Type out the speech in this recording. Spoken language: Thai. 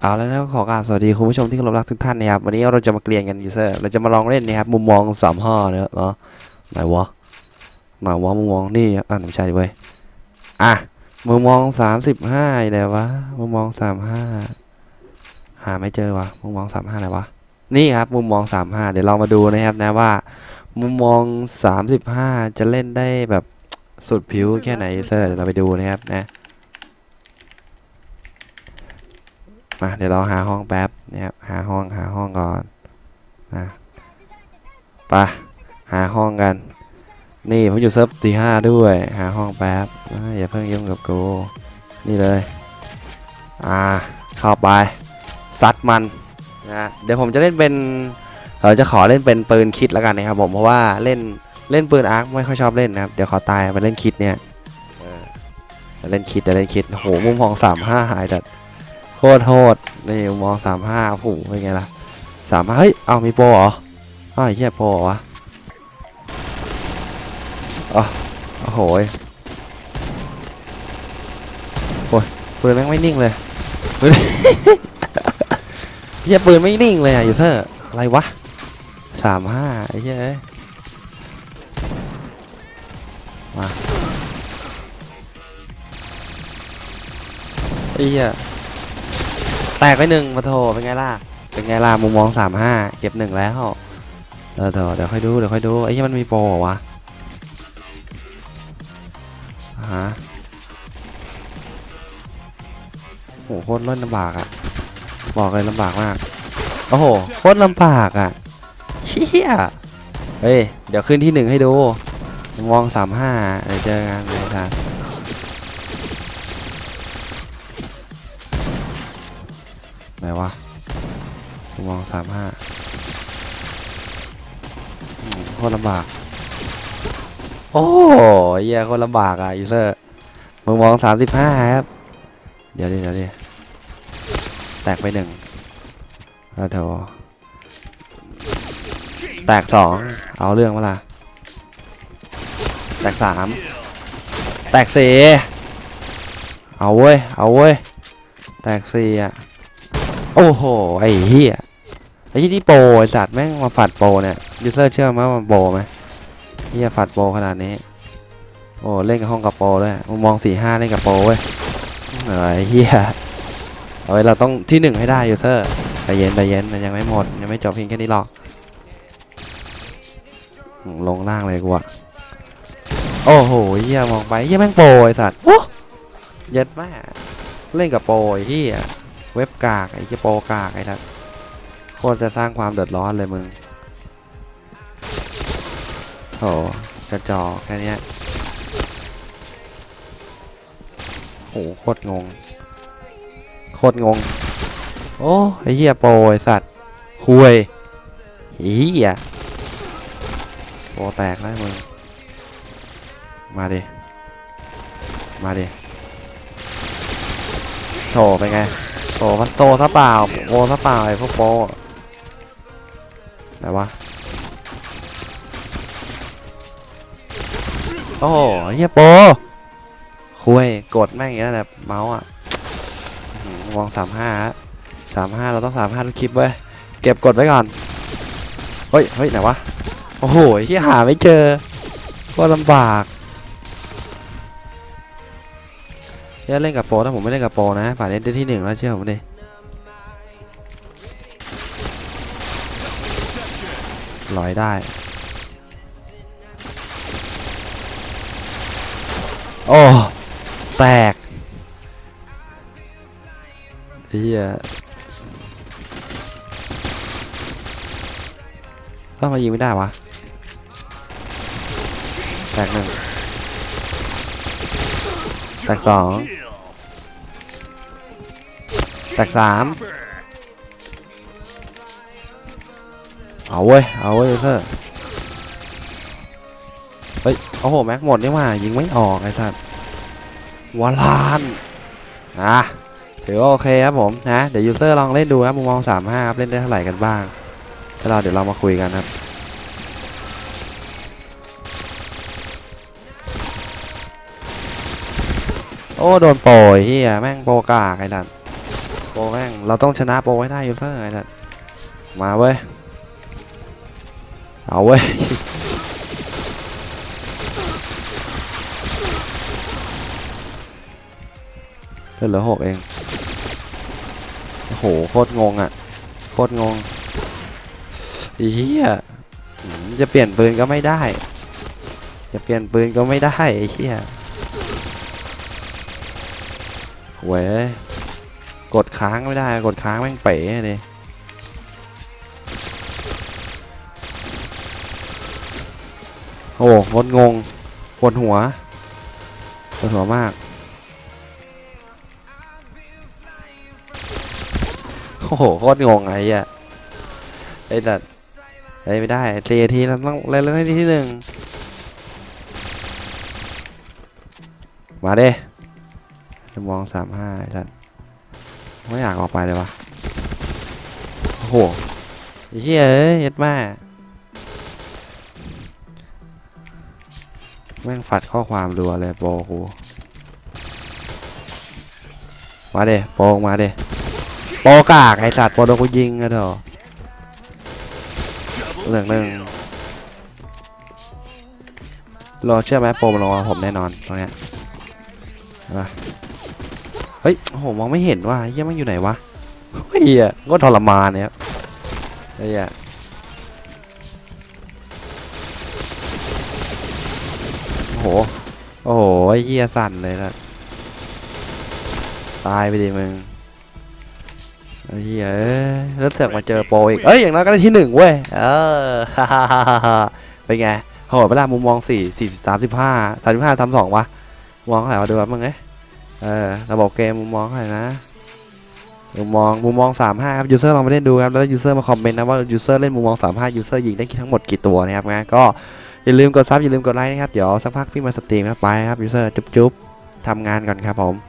เอาแล้วนะขอกราบสวัสดีคุณผู้ชมที่เคารพรักทุกท่านนะครับวันนี้เราจะมาเกลียนกันยูเซอร์เราจะมาลองเล่นนะครับมุมมองสามห้าเนี่เนาะไหนวะไหนวะมุมมองนี่อะไม่ใช่เว้ยอะมุมมองสามสิบห้าไหนวะมุมมองสามห้าหาไม่เจอวะมุมมองสามห้าไหนวะนี่ครับมุมมองสามห้าเดี๋ยวเรามาดูนะครับนะว่า มุมมองสามสิบห้าจะเล่นได้แบบสุดผิวแค่ไหนยูเซอร์เดี๋ยวเราไปดูนะครับนะ มาเดี๋ยวเราหาห้องแป๊บนะครับหาห้องหาห้องก่อนนะไปหาห้องกัน นี่ผมอยู่เซิร์ฟสี่ห้าด้วย หาห้องแป๊บอ่าอย่าเพิ่งยุ่งกับกูนี่เลยอ่าเข้าไปซัดมันนะเดี๋ยวผมจะเล่นเป็นเราจะขอเล่นเป็นปืนคิดแล้วกันนะครับผมเพราะว่าเล่นเล่นปืนอาร์คไม่ค่อยชอบเล่นนะครับเดี๋ยวขอตายมาเล่นคิดเนี่ยเล่นคิดเดี๋ยวเล่นคิดโอ้โหมุมมองสามห้าหายจัด โคตรโหดนี่มองสามห้าโอ้เป็นไงล่ะสามห้าเฮ้ย เอามีโปรเหรออ้าวไอ้เหี้ยโปรเหรอวะอ๋อโอ้โหโอ้ยปืนแม่งไม่นิ่งเลยเฮียปืนไม่นิ่งเลยอะยูเซอร์อะไรวะสามห้าไอ้เหี้ยมาไอ้เหี้ย แตกไปหนึ่งมาโถเป็นไงล่ะ เป็นไงล่ะมุมมองสามห้าเก็บหนึ่งแล้วเออเดี๋ยวเดี๋ยวค่อยดูเดี๋ยวค่อยดูไอ้ที่มันมีโปรเหรอวะฮะโหโคตรเล่นลำบากอะบอกเลยลำบากมากโอ้โหโคตรลำบากอะเชี่ยเฮ้ยเดี๋ยวขึ้นที่หนึ่งให้ดูมุมมองสามห้าเดี๋ยวเจอกันเลยครับ ไหนวะผมมองสามห้าโคตรลำบาก โอ้ยเหี้ยโคตรลำบากอะยูเซอร์มึงมองสามสิบห้าครับ เดี๋ยวดิเดี๋ยวดิแตกไปหนึ่งแล้วเถอะแตกสองเอาเรื่องมาล่ะแตกสามแตกสี่เอาเว้ย เอาเว้ย แตกสี่อะ โอ้โห ไอ้เหี้ยไอ้ที่นี่โปรไอ้สัตว์แม่งมาฝัดโปรเนี่ยยูเซอร์เชื่อมว่ามันโปรไหมเหี้ยฝัดโปรขนาดนี้ โอ้เล่นกับห้องกับโปรด้วยมุมมองสี่ห้าเล่นกับโปรเว้ยเออไอ้เหี้ยเอาไว้เราต้องที่หนึ่งให้ได้ยูเซอร์ใจเย็นใจเย็นมันยังไม่หมดยังไม่จบเพียงแค่นี้หรอกลงล่างเลยกูอะโอ้โหเหี้ยมองไปเหี้ยแม่งโปรไอ้สัตว์โอ้เย็ดแม่เล่นกับโปรไอ้เหี้ย เว็บกาก ไอ้เจโปกาก ไอ้ทัดโคตรจะสร้างความเดือดร้อนเลยมึงโหกระจอกแค่นี้โหโคตรงง โคตรงง โอ้ไอ้เหี้ยโปรไอ้สัตว์คุยอ้เหี้ยโปแตกแล้วมึง มาดิ มาดิโถเป็นไง โตพันโตซะเปล่าโอซะเปล่าไอ้พวกโปไหนวะโอ้โหเฮียโปคุยกดแม่งอย่างนี้แหละเมาส์อะหือวางสามห้าสามห้าเราต้องสามห้าทุกคลิปเว้ยเก็บกดไว้ก่อน เฮ้ยเฮ้ยไหนวะ โอ้โหเฮียหาไม่เจอก็ลำบาก เฮียเล่นกับโปถ้าผมไม่เล่นกับโปนะป่านเล่นได้ที่หนึ่งแล้วเชื่อผมดิลอยได้โอ้แตกเฮียต้องมายิงไม่ได้วะแตกหนึ่งแตกสอง แตกสามเอาเว้ย เอาเว้ยเธอเฮ้ย โอ้โห แม็กหมดนี่ว่า ยิงไม่ออกไอ้สัสวาลานอะถือว่าโอเคครับผมนะ เดี๋ยวยูเซอร์ลองเล่นดูครับมุมมองสามห้าเล่นได้เท่าไหร่กันบ้างแล้วเราเดี๋ยวเรามาคุยกันครับโอ้ โดนโปรยเฮียแม่งโปรกากไอ้ดัน ปแม่งเราต้องชนะโปให้ได้ยูเซอร์ไอ้สัสมาเว้ย เอาเว้ยเลือดเหลือหกเอง โอ้โห โคตรงงอะ โคตรงงอ้เฮียจะเปลี่ยนปืนก็ไม่ได้ จะเปลี่ยนปืนก็ไม่ได้ไอ้เฮียเว้ย กดค้างไม่ได้กดค้างแม่งเป๋เลยโอ้โหงดงงปวดหัวปวดหัวมากโอ้โหโคตรงงไอ้เหี้ยไอ้ดัดไอ้ไม่ได้เีทีเราต้องเล่นเล่นให้ที่หนึ่งมาเด้มองสามห้าไอ้ดัด ไม่อยากออกไปเลยวะโอ้โหเหี้ยเอ้ยเย็ดแม่แม่งฝัดข้อความรัวเลยโปรกูมาเด้โปรมาเด้โปกากไอสัตว์โปโดนกูยิงอะเถอะเหลืองหนึ่งรอเชื่อไหมโปมันลงมาผมแน่นอนตรงเนี้ยเห็นป เฮ้ยโอ้โหมองไม่เห็นว่าเฮียมันอยู่ไหนวะเฮียก็ทรมานเนี่ยเฮียโอ้โหโอ้โหเฮียสั่นเลยนะตายไปดิมึงเหี้ยแล้วเสือกมาเจอโปอีกเอ้ยอย่างน้อยก็ได้ที่หนึ่งเว้ยเออฮ่าฮ่าฮ่าฮ่าเป็นไงโหเวลามุมมองสี่สี่สามสิบห้าสามสิบห้าทำสองวะมองเท่าไหร่วะดูว่ามึงเอ้ เออระบบเกมมุมมองเท่าไรนะมุมมองมุมมองสามห้าครับยูเซอร์ลองไปเล่นดูครับ แล้วยูเซอร์มาคอมเมนต์นะว่ายูเซอร์เล่นมุมมองสามห้ายูเซอร์ยิงได้ทั้งหมดกี่ตัวนะครับงั้นก็อย่าลืมกดซับอย่าลืมกดไลค์นะครับ เดี๋ยวสักพักพี่มาสตรีมครับไปครับยูเซอร์จุ๊บๆทำงานก่อนครับผม